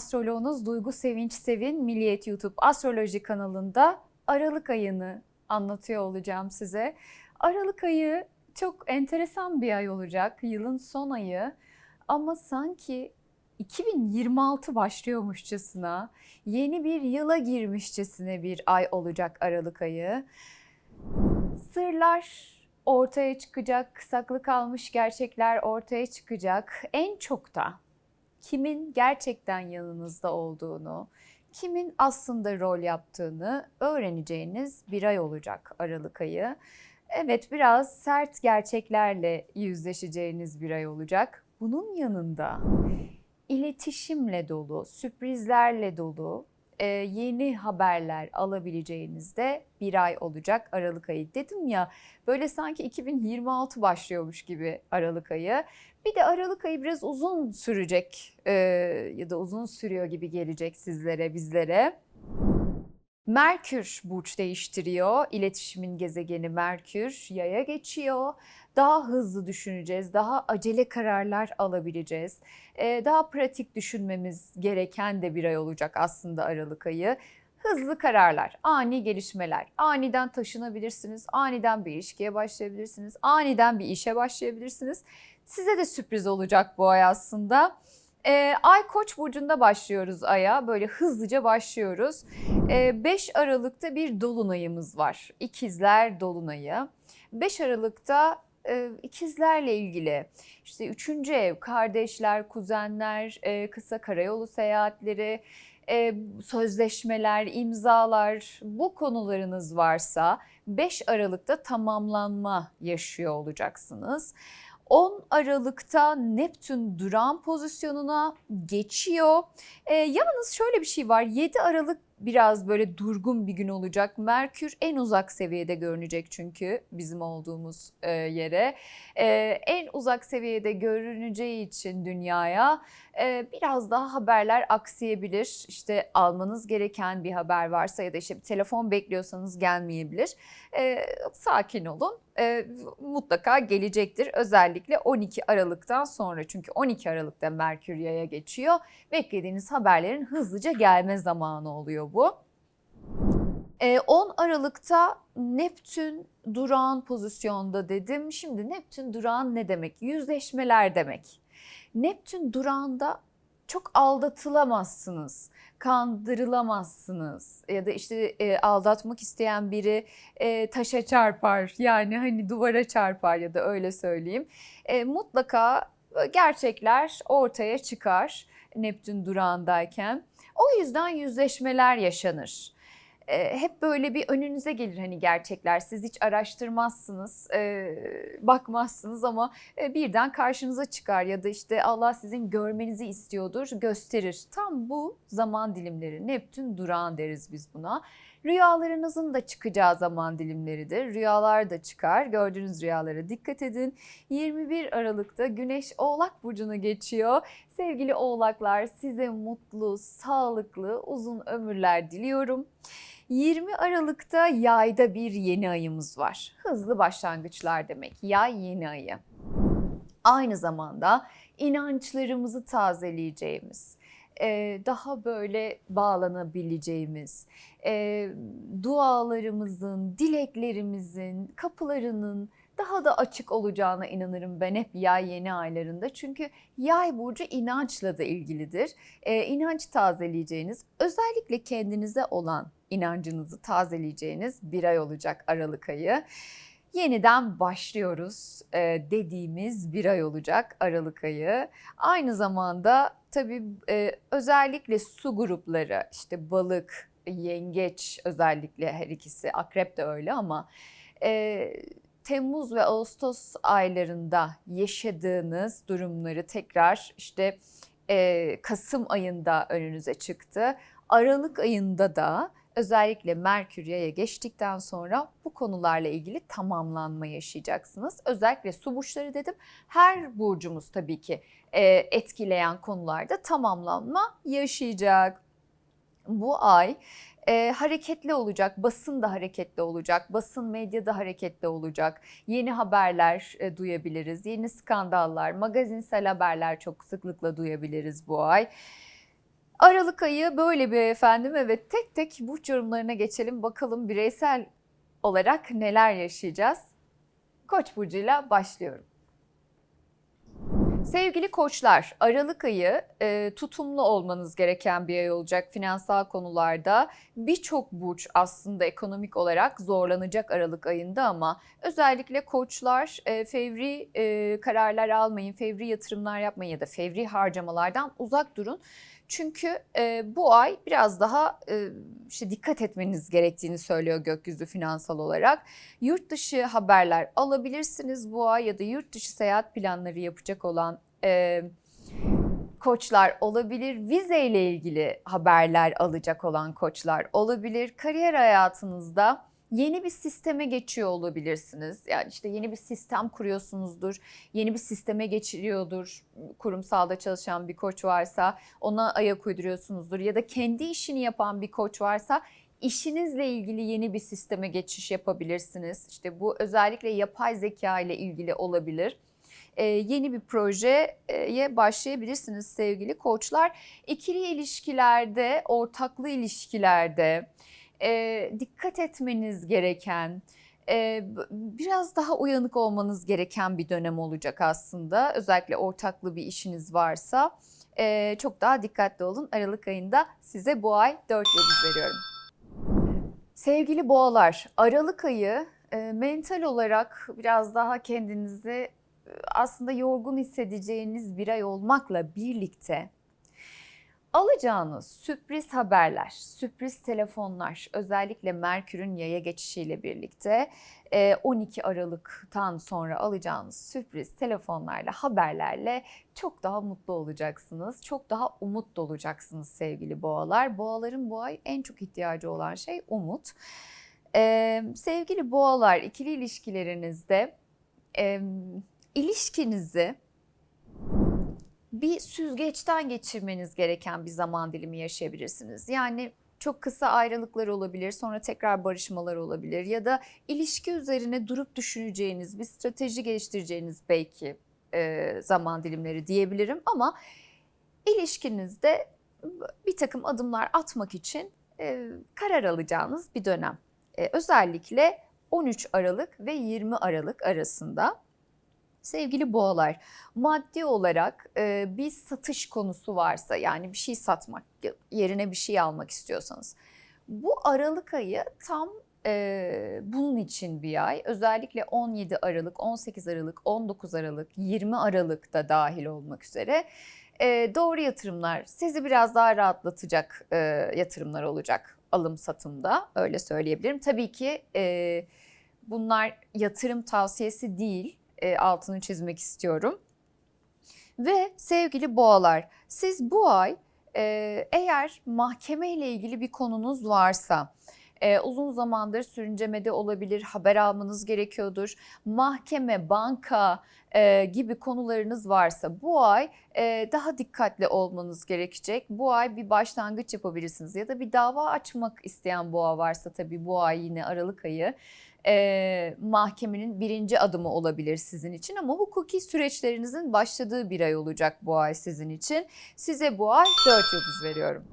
astroloğunuz Duygu Sevinç Sevin Milliyet YouTube Astroloji kanalında Aralık ayını anlatıyor olacağım size. Aralık ayı çok enteresan bir ay olacak, yılın son ayı ama sanki 2026 başlıyormuşçasına, yeni bir yıla girmişçesine bir ay olacak Aralık ayı. Sırlar ortaya çıkacak, saklı kalmış gerçekler ortaya çıkacak. En çok da kimin gerçekten yanınızda olduğunu, kimin aslında rol yaptığını öğreneceğiniz bir ay olacak Aralık ayı. Evet biraz sert gerçeklerle yüzleşeceğiniz bir ay olacak. Bunun yanında iletişimle dolu, sürprizlerle dolu e, yeni haberler alabileceğiniz de bir ay olacak Aralık ayı. Dedim ya böyle sanki 2026 başlıyormuş gibi Aralık ayı. Bir de Aralık ayı biraz uzun sürecek e, ya da uzun sürüyor gibi gelecek sizlere, bizlere. Merkür burç değiştiriyor. İletişimin gezegeni Merkür yaya geçiyor. Daha hızlı düşüneceğiz, daha acele kararlar alabileceğiz. Ee, daha pratik düşünmemiz gereken de bir ay olacak aslında Aralık ayı. Hızlı kararlar, ani gelişmeler, aniden taşınabilirsiniz, aniden bir ilişkiye başlayabilirsiniz, aniden bir işe başlayabilirsiniz. Size de sürpriz olacak bu ay aslında. Ee, ay Koç burcunda başlıyoruz aya. Böyle hızlıca başlıyoruz. Ee, 5 Aralık'ta bir dolunayımız var. İkizler dolunayı. 5 Aralık'ta e, ikizlerle ilgili işte üçüncü ev, kardeşler, kuzenler, e, kısa karayolu seyahatleri, e, sözleşmeler, imzalar bu konularınız varsa 5 Aralık'ta tamamlanma yaşıyor olacaksınız. 10 Aralık'ta Neptün duran pozisyonuna geçiyor. E, yalnız şöyle bir şey var. 7 Aralık biraz böyle durgun bir gün olacak. Merkür en uzak seviyede görünecek çünkü bizim olduğumuz e, yere. E, en uzak seviyede görüneceği için dünyaya e, biraz daha haberler aksayabilir. İşte almanız gereken bir haber varsa ya da işte bir telefon bekliyorsanız gelmeyebilir. Sakin olun. Mutlaka gelecektir. Özellikle 12 Aralık'tan sonra çünkü 12 Aralık'ta Merkür yaya geçiyor. Beklediğiniz haberlerin hızlıca gelme zamanı oluyor bu. 10 Aralık'ta Neptün durağan pozisyonda dedim. Şimdi Neptün durağan ne demek? Yüzleşmeler demek. Neptün durağında çok aldatılamazsınız, kandırılamazsınız ya da işte e, aldatmak isteyen biri e, taşa çarpar yani hani duvara çarpar ya da öyle söyleyeyim. E, mutlaka gerçekler ortaya çıkar Neptün durağındayken. O yüzden yüzleşmeler yaşanır e, hep böyle bir önünüze gelir hani gerçekler. Siz hiç araştırmazsınız, e, bakmazsınız ama e, birden karşınıza çıkar ya da işte Allah sizin görmenizi istiyordur, gösterir. Tam bu zaman dilimleri Neptün durağan deriz biz buna. Rüyalarınızın da çıkacağı zaman dilimleridir. Rüyalar da çıkar. Gördüğünüz rüyalara dikkat edin. 21 Aralık'ta Güneş Oğlak burcunu geçiyor. Sevgili Oğlaklar size mutlu, sağlıklı, uzun ömürler diliyorum. 20 Aralık'ta yayda bir yeni ayımız var. Hızlı başlangıçlar demek. Yay yeni ayı. Aynı zamanda inançlarımızı tazeleyeceğimiz, daha böyle bağlanabileceğimiz, dualarımızın, dileklerimizin, kapılarının daha da açık olacağına inanırım ben hep yay yeni aylarında. Çünkü yay burcu inançla da ilgilidir. Ee, inanç tazeleyeceğiniz, özellikle kendinize olan inancınızı tazeleyeceğiniz bir ay olacak Aralık ayı. Yeniden başlıyoruz e, dediğimiz bir ay olacak Aralık ayı. Aynı zamanda tabii e, özellikle su grupları işte balık, yengeç özellikle her ikisi akrep de öyle ama e, Temmuz ve Ağustos aylarında yaşadığınız durumları tekrar işte Kasım ayında önünüze çıktı. Aralık ayında da özellikle Merkür yaya geçtikten sonra bu konularla ilgili tamamlanma yaşayacaksınız. Özellikle su burçları dedim. Her burcumuz tabii ki e, etkileyen konularda tamamlanma yaşayacak. Bu ay e, hareketli olacak, basın da hareketli olacak, basın medya da hareketli olacak. Yeni haberler e, duyabiliriz, yeni skandallar, magazinsel haberler çok sıklıkla duyabiliriz bu ay. Aralık ayı böyle bir efendim. Evet tek tek burç yorumlarına geçelim. Bakalım bireysel olarak neler yaşayacağız. Koç burcuyla başlıyorum. Sevgili koçlar, Aralık ayı e, tutumlu olmanız gereken bir ay olacak finansal konularda. Birçok burç aslında ekonomik olarak zorlanacak Aralık ayında ama özellikle koçlar e, fevri e, kararlar almayın, fevri yatırımlar yapmayın ya da fevri harcamalardan uzak durun. Çünkü e, bu ay biraz daha e, işte dikkat etmeniz gerektiğini söylüyor gökyüzü finansal olarak. Yurt dışı haberler alabilirsiniz bu ay ya da yurt dışı seyahat planları yapacak olan e, koçlar olabilir. Vize ile ilgili haberler alacak olan koçlar olabilir. Kariyer hayatınızda yeni bir sisteme geçiyor olabilirsiniz. Yani işte yeni bir sistem kuruyorsunuzdur. Yeni bir sisteme geçiriyordur. Kurumsalda çalışan bir koç varsa ona ayak uyduruyorsunuzdur. Ya da kendi işini yapan bir koç varsa işinizle ilgili yeni bir sisteme geçiş yapabilirsiniz. İşte bu özellikle yapay zeka ile ilgili olabilir. Ee, yeni bir projeye başlayabilirsiniz sevgili koçlar. İkili ilişkilerde, ortaklı ilişkilerde e, dikkat etmeniz gereken, e, biraz daha uyanık olmanız gereken bir dönem olacak aslında. Özellikle ortaklı bir işiniz varsa e, çok daha dikkatli olun. Aralık ayında size bu ay 4 yıldız veriyorum. Sevgili boğalar, Aralık ayı e, mental olarak biraz daha kendinizi aslında yorgun hissedeceğiniz bir ay olmakla birlikte alacağınız sürpriz haberler, sürpriz telefonlar özellikle Merkür'ün yaya geçişiyle birlikte 12 Aralık'tan sonra alacağınız sürpriz telefonlarla, haberlerle çok daha mutlu olacaksınız. Çok daha umut dolacaksınız sevgili boğalar. Boğaların bu ay en çok ihtiyacı olan şey umut. Ee, sevgili boğalar ikili ilişkilerinizde e, ilişkinizi bir süzgeçten geçirmeniz gereken bir zaman dilimi yaşayabilirsiniz. Yani çok kısa ayrılıklar olabilir, sonra tekrar barışmalar olabilir ya da ilişki üzerine durup düşüneceğiniz, bir strateji geliştireceğiniz belki e, zaman dilimleri diyebilirim ama ilişkinizde bir takım adımlar atmak için e, karar alacağınız bir dönem. E, özellikle 13 Aralık ve 20 Aralık arasında Sevgili boğalar, maddi olarak e, bir satış konusu varsa yani bir şey satmak yerine bir şey almak istiyorsanız bu Aralık ayı tam e, bunun için bir ay. Özellikle 17 Aralık, 18 Aralık, 19 Aralık, 20 Aralık da dahil olmak üzere e, doğru yatırımlar sizi biraz daha rahatlatacak yatırımlar olacak alım satımda öyle söyleyebilirim. Tabii ki bunlar yatırım tavsiyesi değil e, altını çizmek istiyorum. Ve sevgili boğalar siz bu ay e, eğer mahkeme ile ilgili bir konunuz varsa e, uzun zamandır sürüncemede olabilir, haber almanız gerekiyordur. Mahkeme, banka e, gibi konularınız varsa bu ay e, daha dikkatli olmanız gerekecek. Bu ay bir başlangıç yapabilirsiniz ya da bir dava açmak isteyen boğa varsa tabii bu ay yine Aralık ayı e, mahkemenin birinci adımı olabilir sizin için ama hukuki süreçlerinizin başladığı bir ay olacak bu ay sizin için. Size bu ay 4 yıldız veriyorum.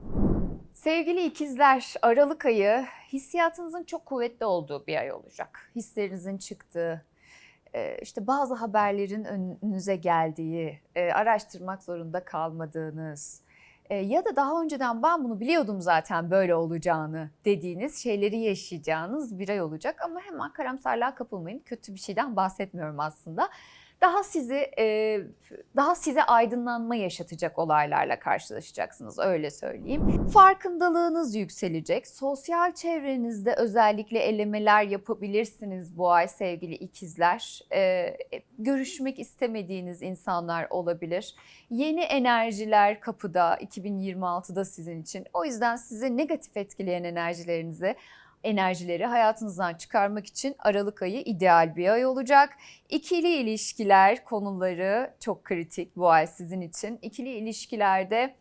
Sevgili ikizler, Aralık ayı hissiyatınızın çok kuvvetli olduğu bir ay olacak. Hislerinizin çıktığı, işte bazı haberlerin önünüze geldiği, araştırmak zorunda kalmadığınız, e, ya da daha önceden ben bunu biliyordum zaten böyle olacağını dediğiniz şeyleri yaşayacağınız bir ay olacak ama hemen karamsarlığa kapılmayın. Kötü bir şeyden bahsetmiyorum aslında daha sizi daha size aydınlanma yaşatacak olaylarla karşılaşacaksınız öyle söyleyeyim. Farkındalığınız yükselecek. Sosyal çevrenizde özellikle elemeler yapabilirsiniz bu ay sevgili ikizler. E, görüşmek istemediğiniz insanlar olabilir. Yeni enerjiler kapıda 2026'da sizin için. O yüzden size negatif etkileyen enerjilerinizi enerjileri hayatınızdan çıkarmak için Aralık ayı ideal bir ay olacak. İkili ilişkiler konuları çok kritik bu ay sizin için. İkili ilişkilerde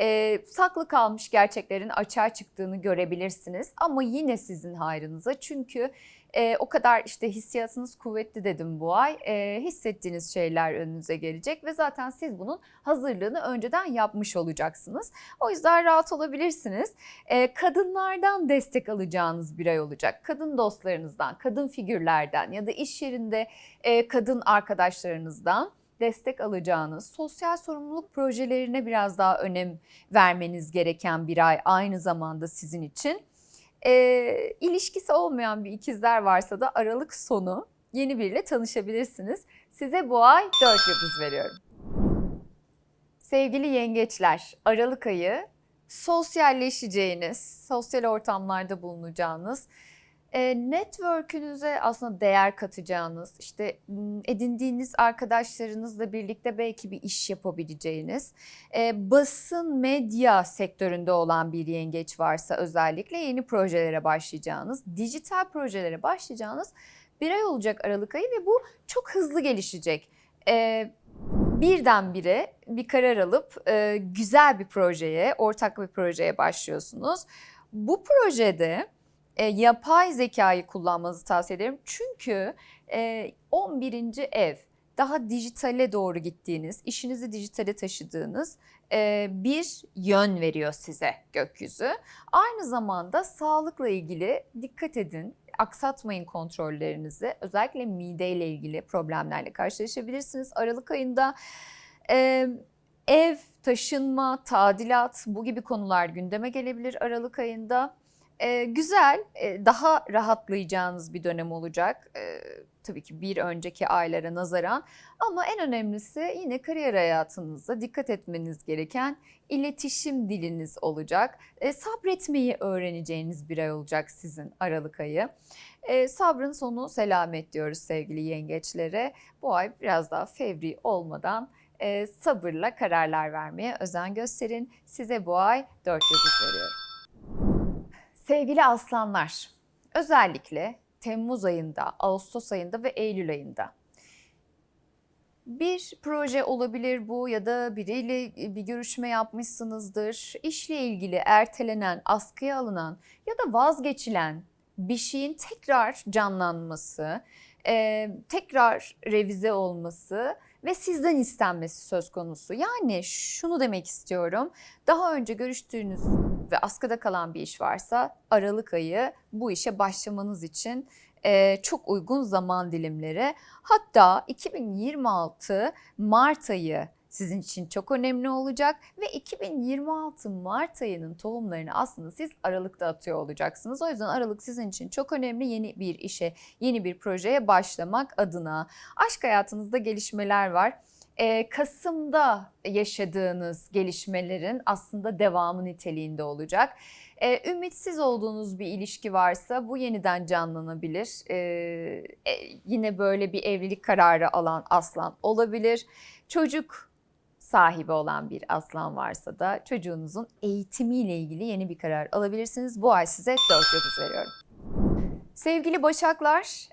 e, saklı kalmış gerçeklerin açığa çıktığını görebilirsiniz. Ama yine sizin hayrınıza çünkü e, o kadar işte hissiyatınız kuvvetli dedim bu ay. E, hissettiğiniz şeyler önünüze gelecek ve zaten siz bunun hazırlığını önceden yapmış olacaksınız. O yüzden rahat olabilirsiniz. E, kadınlardan destek alacağınız bir ay olacak. Kadın dostlarınızdan, kadın figürlerden ya da iş yerinde e, kadın arkadaşlarınızdan destek alacağınız, sosyal sorumluluk projelerine biraz daha önem vermeniz gereken bir ay aynı zamanda sizin için. E, ilişkisi olmayan bir ikizler varsa da Aralık sonu yeni biriyle tanışabilirsiniz. Size bu ay 4 yıldız veriyorum. Sevgili yengeçler, Aralık ayı sosyalleşeceğiniz, sosyal ortamlarda bulunacağınız, e, network'ünüze aslında değer katacağınız, işte edindiğiniz arkadaşlarınızla birlikte belki bir iş yapabileceğiniz, e, basın medya sektöründe olan bir yengeç varsa özellikle yeni projelere başlayacağınız, dijital projelere başlayacağınız bir ay olacak Aralık ayı ve bu çok hızlı gelişecek. E, birdenbire bir karar alıp e, güzel bir projeye, ortak bir projeye başlıyorsunuz. Bu projede e, yapay zekayı kullanmanızı tavsiye ederim. Çünkü e, 11. ev daha dijitale doğru gittiğiniz, işinizi dijitale taşıdığınız e, bir yön veriyor size gökyüzü. Aynı zamanda sağlıkla ilgili dikkat edin, aksatmayın kontrollerinizi. Özellikle mideyle ilgili problemlerle karşılaşabilirsiniz. Aralık ayında e, ev, taşınma, tadilat bu gibi konular gündeme gelebilir Aralık ayında. Ee, güzel, e, daha rahatlayacağınız bir dönem olacak. Ee, tabii ki bir önceki aylara nazaran. Ama en önemlisi yine kariyer hayatınızda dikkat etmeniz gereken iletişim diliniz olacak. E, sabretmeyi öğreneceğiniz bir ay olacak sizin Aralık ayı. E, sabrın sonu selamet diyoruz sevgili yengeçlere. Bu ay biraz daha fevri olmadan e, sabırla kararlar vermeye özen gösterin. Size bu ay 4 yıldız veriyorum. Sevgili aslanlar, özellikle Temmuz ayında, Ağustos ayında ve Eylül ayında bir proje olabilir bu ya da biriyle bir görüşme yapmışsınızdır. İşle ilgili ertelenen, askıya alınan ya da vazgeçilen bir şeyin tekrar canlanması, e, tekrar revize olması ve sizden istenmesi söz konusu. Yani şunu demek istiyorum. Daha önce görüştüğünüz ve askıda kalan bir iş varsa Aralık ayı bu işe başlamanız için e, çok uygun zaman dilimleri. Hatta 2026 Mart ayı sizin için çok önemli olacak ve 2026 Mart ayının tohumlarını aslında siz Aralık'ta atıyor olacaksınız. O yüzden Aralık sizin için çok önemli yeni bir işe, yeni bir projeye başlamak adına. Aşk hayatınızda gelişmeler var. Kasım'da yaşadığınız gelişmelerin aslında devamı niteliğinde olacak. Ümitsiz olduğunuz bir ilişki varsa bu yeniden canlanabilir. E, yine böyle bir evlilik kararı alan aslan olabilir. Çocuk sahibi olan bir aslan varsa da çocuğunuzun eğitimiyle ilgili yeni bir karar alabilirsiniz. Bu ay size 4 yıldız veriyorum. Sevgili Başaklar,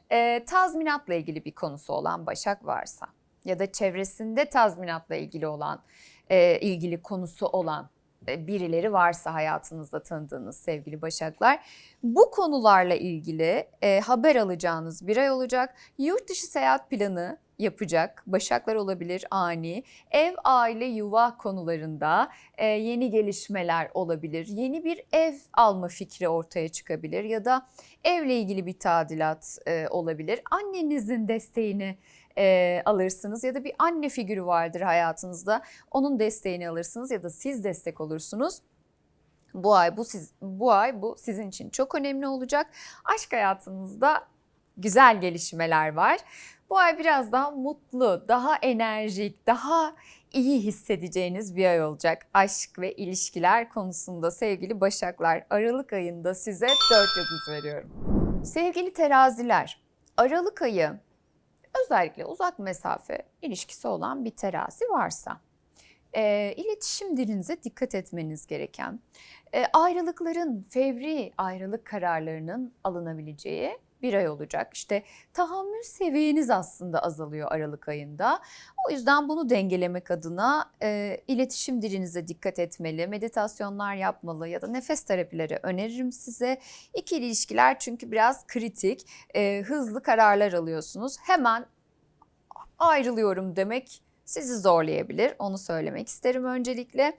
tazminatla ilgili bir konusu olan Başak varsa ya da çevresinde tazminatla ilgili olan, e, ilgili konusu olan e, birileri varsa hayatınızda tanıdığınız sevgili Başaklar, bu konularla ilgili e, haber alacağınız bir ay olacak. Yurt dışı seyahat planı yapacak. Başaklar olabilir ani. Ev, aile, yuva konularında e, yeni gelişmeler olabilir. Yeni bir ev alma fikri ortaya çıkabilir ya da evle ilgili bir tadilat e, olabilir. Annenizin desteğini e, alırsınız ya da bir anne figürü vardır hayatınızda. Onun desteğini alırsınız ya da siz destek olursunuz. Bu ay bu siz bu ay bu sizin için çok önemli olacak. Aşk hayatınızda güzel gelişmeler var. Bu ay biraz daha mutlu, daha enerjik, daha iyi hissedeceğiniz bir ay olacak. Aşk ve ilişkiler konusunda sevgili Başaklar Aralık ayında size 4 yıldız veriyorum. Sevgili teraziler, Aralık ayı özellikle uzak mesafe ilişkisi olan bir terazi varsa e, iletişim dilinize dikkat etmeniz gereken, e, ayrılıkların, fevri ayrılık kararlarının alınabileceği bir ay olacak. İşte tahammül seviyeniz aslında azalıyor Aralık ayında. O yüzden bunu dengelemek adına e, iletişim dilinize dikkat etmeli, meditasyonlar yapmalı ya da nefes terapileri öneririm size. İkili ilişkiler çünkü biraz kritik, e, hızlı kararlar alıyorsunuz. Hemen ayrılıyorum demek sizi zorlayabilir. Onu söylemek isterim öncelikle.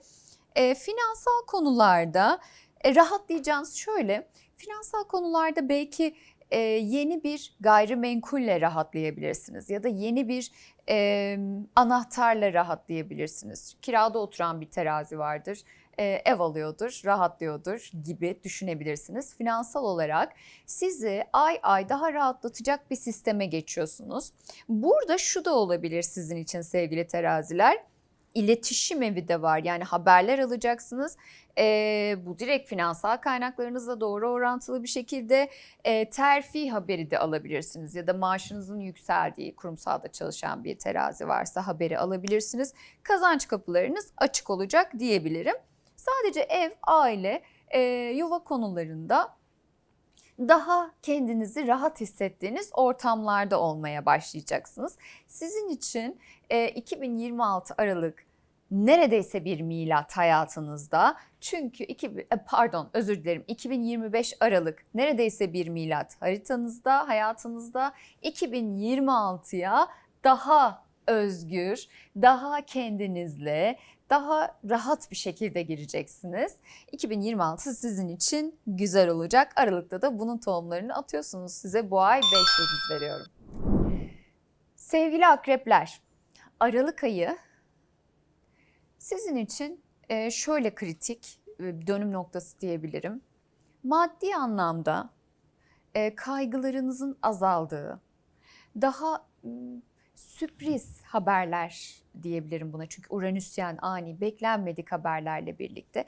E, finansal konularda e, rahatlayacağınız şöyle, finansal konularda belki e, yeni bir gayrimenkulle rahatlayabilirsiniz ya da yeni bir e, anahtarla rahatlayabilirsiniz. Kirada oturan bir terazi vardır, e, ev alıyordur, rahatlıyordur gibi düşünebilirsiniz. Finansal olarak sizi ay ay daha rahatlatacak bir sisteme geçiyorsunuz. Burada şu da olabilir sizin için sevgili teraziler iletişim evi de var. Yani haberler alacaksınız. E, bu direkt finansal kaynaklarınızla doğru orantılı bir şekilde e, terfi haberi de alabilirsiniz. Ya da maaşınızın yükseldiği kurumsalda çalışan bir terazi varsa haberi alabilirsiniz. Kazanç kapılarınız açık olacak diyebilirim. Sadece ev, aile, e, yuva konularında daha kendinizi rahat hissettiğiniz ortamlarda olmaya başlayacaksınız. Sizin için e, 2026 Aralık neredeyse bir milat hayatınızda. Çünkü iki, e, pardon özür dilerim 2025 Aralık neredeyse bir milat haritanızda, hayatınızda 2026'ya daha özgür, daha kendinizle, daha rahat bir şekilde gireceksiniz. 2026 sizin için güzel olacak. Aralıkta da bunun tohumlarını atıyorsunuz. Size bu ay 5 yıldız veriyorum. Sevgili akrepler, Aralık ayı sizin için e, şöyle kritik e, dönüm noktası diyebilirim. Maddi anlamda e, kaygılarınızın azaldığı, daha sürpriz haberler diyebilirim buna. Çünkü Uranüsyen ani beklenmedik haberlerle birlikte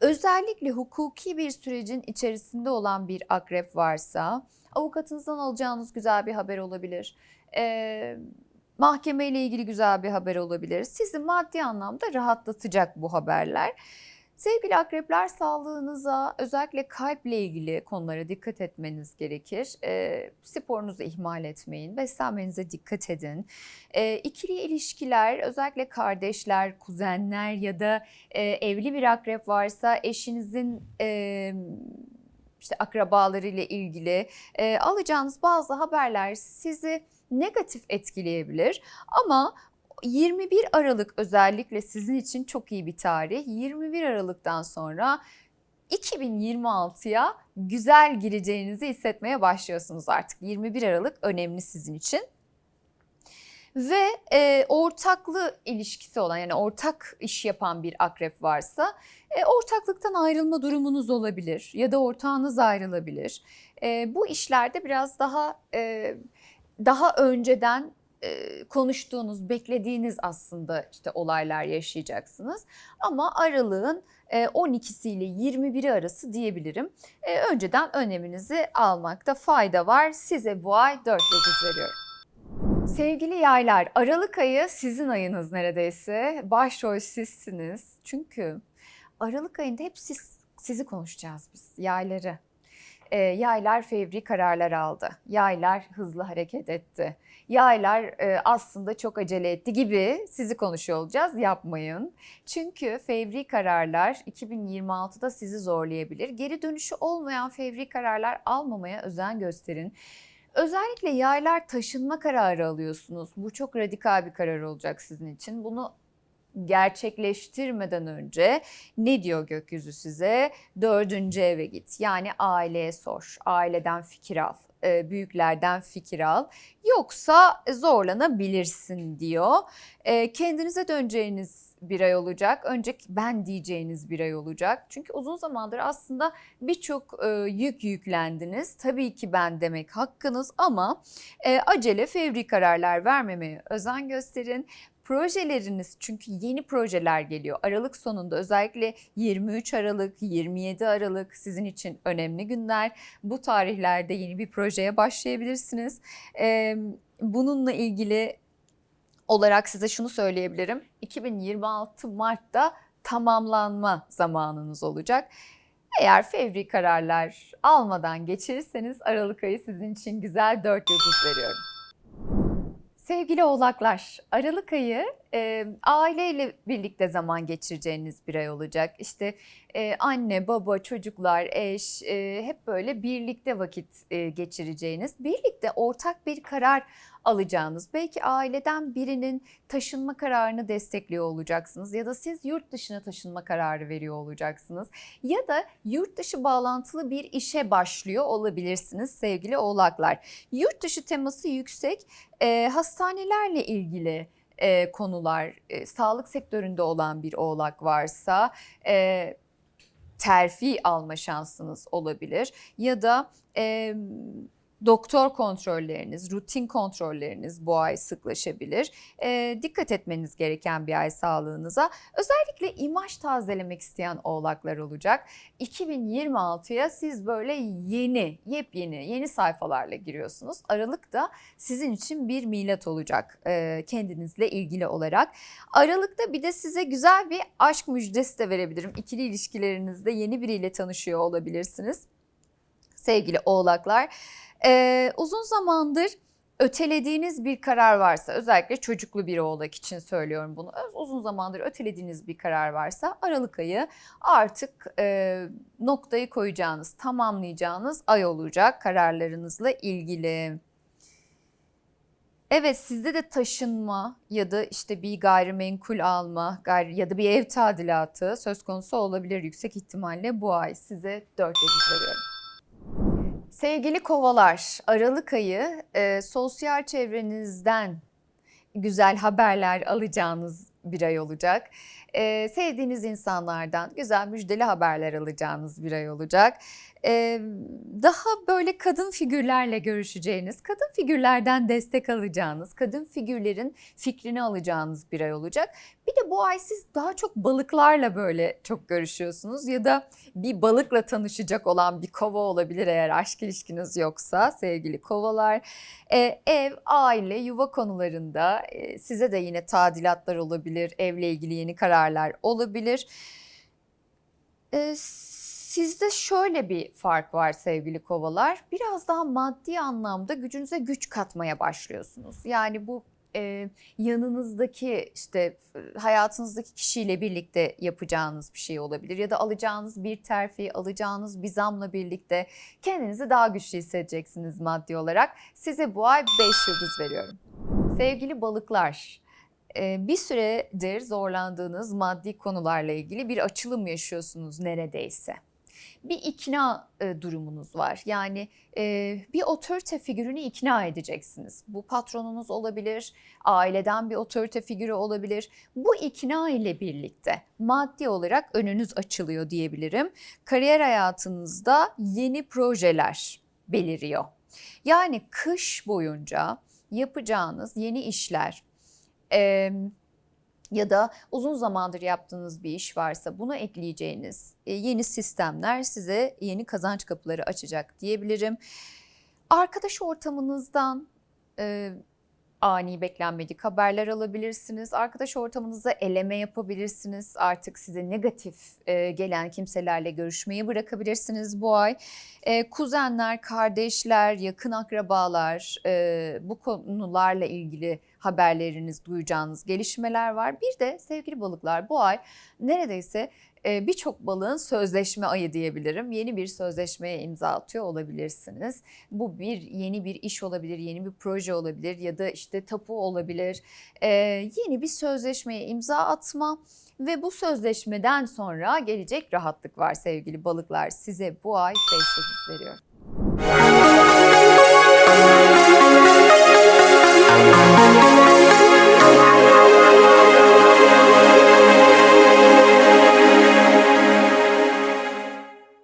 özellikle hukuki bir sürecin içerisinde olan bir akrep varsa avukatınızdan alacağınız güzel bir haber olabilir. Ee, mahkeme ile ilgili güzel bir haber olabilir. Sizi maddi anlamda rahatlatacak bu haberler. Sevgili akrepler sağlığınıza özellikle kalple ilgili konulara dikkat etmeniz gerekir. E, sporunuzu ihmal etmeyin, beslenmenize dikkat edin. E, ikili ilişkiler özellikle kardeşler, kuzenler ya da e, evli bir akrep varsa eşinizin... E, işte akrabaları ile ilgili e, alacağınız bazı haberler sizi negatif etkileyebilir ama 21 Aralık özellikle sizin için çok iyi bir tarih. 21 Aralık'tan sonra 2026'ya güzel gireceğinizi hissetmeye başlıyorsunuz artık. 21 Aralık önemli sizin için. Ve e, ortaklı ilişkisi olan yani ortak iş yapan bir akrep varsa e, ortaklıktan ayrılma durumunuz olabilir ya da ortağınız ayrılabilir. E, bu işlerde biraz daha e, daha önceden konuştuğunuz, beklediğiniz aslında işte olaylar yaşayacaksınız. Ama aralığın e, 12'si ile 21'i arası diyebilirim. Önceden öneminizi almakta fayda var. Size bu ay 4 yıldız veriyorum. Sevgili yaylar, Aralık ayı sizin ayınız neredeyse. Başrol sizsiniz. Çünkü Aralık ayında hep siz, sizi konuşacağız biz, yayları. E, yaylar fevri kararlar aldı. Yaylar hızlı hareket etti. Yaylar e, aslında çok acele etti gibi sizi konuşuyor olacağız. Yapmayın. Çünkü fevri kararlar 2026'da sizi zorlayabilir. Geri dönüşü olmayan fevri kararlar almamaya özen gösterin. Özellikle yaylar taşınma kararı alıyorsunuz. Bu çok radikal bir karar olacak sizin için. Bunu gerçekleştirmeden önce ne diyor gökyüzü size? Dördüncü eve git. Yani aileye sor. Aileden fikir al e, büyüklerden fikir al. Yoksa zorlanabilirsin diyor. E, kendinize döneceğiniz bir ay olacak. Önce ben diyeceğiniz bir ay olacak. Çünkü uzun zamandır aslında birçok e, yük yüklendiniz. Tabii ki ben demek hakkınız ama acele fevri kararlar vermemeye özen gösterin projeleriniz çünkü yeni projeler geliyor. Aralık sonunda özellikle 23 Aralık, 27 Aralık sizin için önemli günler. Bu tarihlerde yeni bir projeye başlayabilirsiniz. Ee, bununla ilgili olarak size şunu söyleyebilirim. 2026 Mart'ta tamamlanma zamanınız olacak. Eğer fevri kararlar almadan geçirirseniz Aralık ayı sizin için güzel 4 yıldız veriyorum. Sevgili oğlaklar, Aralık ayı e, aileyle birlikte zaman geçireceğiniz bir ay olacak. İşte e, anne, baba, çocuklar, eş e, hep böyle birlikte vakit e, geçireceğiniz, birlikte ortak bir karar alacağınız, belki aileden birinin taşınma kararını destekliyor olacaksınız ya da siz yurt dışına taşınma kararı veriyor olacaksınız ya da yurt dışı bağlantılı bir işe başlıyor olabilirsiniz sevgili oğlaklar. Yurt dışı teması yüksek, e, hastanelerle ilgili e, konular, e, sağlık sektöründe olan bir oğlak varsa e, terfi alma şansınız olabilir ya da e, doktor kontrolleriniz, rutin kontrolleriniz bu ay sıklaşabilir. E, dikkat etmeniz gereken bir ay sağlığınıza. Özellikle imaj tazelemek isteyen oğlaklar olacak. 2026'ya siz böyle yeni, yepyeni, yeni sayfalarla giriyorsunuz. Aralık da sizin için bir milat olacak e, kendinizle ilgili olarak. Aralıkta bir de size güzel bir aşk müjdesi de verebilirim. İkili ilişkilerinizde yeni biriyle tanışıyor olabilirsiniz. Sevgili oğlaklar, ee, uzun zamandır ötelediğiniz bir karar varsa özellikle çocuklu bir oğlak için söylüyorum bunu. Uzun zamandır ötelediğiniz bir karar varsa Aralık ayı artık e, noktayı koyacağınız, tamamlayacağınız ay olacak kararlarınızla ilgili. Evet sizde de taşınma ya da işte bir gayrimenkul alma gayri, ya da bir ev tadilatı söz konusu olabilir yüksek ihtimalle bu ay size 4 yıldız veriyorum. Sevgili kovalar, Aralık ayı e, sosyal çevrenizden güzel haberler alacağınız bir ay olacak. E, sevdiğiniz insanlardan güzel müjdeli haberler alacağınız bir ay olacak. E, daha böyle kadın figürlerle görüşeceğiniz, kadın figürlerden destek alacağınız, kadın figürlerin fikrini alacağınız bir ay olacak. Bir de bu ay siz daha çok balıklarla böyle çok görüşüyorsunuz ya da bir balıkla tanışacak olan bir kova olabilir eğer aşk ilişkiniz yoksa sevgili kovalar. Ee, ev, aile, yuva konularında e, size de yine tadilatlar olabilir, evle ilgili yeni kararlar olabilir. Ee, Sizde şöyle bir fark var sevgili kovalar. Biraz daha maddi anlamda gücünüze güç katmaya başlıyorsunuz. Yani bu e, yanınızdaki işte hayatınızdaki kişiyle birlikte yapacağınız bir şey olabilir ya da alacağınız bir terfi, alacağınız bir zamla birlikte kendinizi daha güçlü hissedeceksiniz maddi olarak. Size bu ay 5 yıldız veriyorum. Sevgili balıklar, bir süredir zorlandığınız maddi konularla ilgili bir açılım yaşıyorsunuz neredeyse bir ikna e, durumunuz var. Yani e, bir otorite figürünü ikna edeceksiniz. Bu patronunuz olabilir, aileden bir otorite figürü olabilir. Bu ikna ile birlikte maddi olarak önünüz açılıyor diyebilirim. Kariyer hayatınızda yeni projeler beliriyor. Yani kış boyunca yapacağınız yeni işler, e, ya da uzun zamandır yaptığınız bir iş varsa buna ekleyeceğiniz e, yeni sistemler size yeni kazanç kapıları açacak diyebilirim. Arkadaş ortamınızdan e, ani beklenmedik haberler alabilirsiniz. Arkadaş ortamınızda eleme yapabilirsiniz. Artık size negatif e, gelen kimselerle görüşmeyi bırakabilirsiniz bu ay. E, kuzenler, kardeşler, yakın akrabalar e, bu konularla ilgili haberleriniz, duyacağınız gelişmeler var. Bir de sevgili balıklar bu ay neredeyse e, birçok balığın sözleşme ayı diyebilirim. Yeni bir sözleşmeye imza atıyor olabilirsiniz. Bu bir yeni bir iş olabilir, yeni bir proje olabilir ya da işte tapu olabilir. E, yeni bir sözleşmeye imza atma ve bu sözleşmeden sonra gelecek rahatlık var sevgili balıklar. Size bu ay 5 veriyorum. Thank you.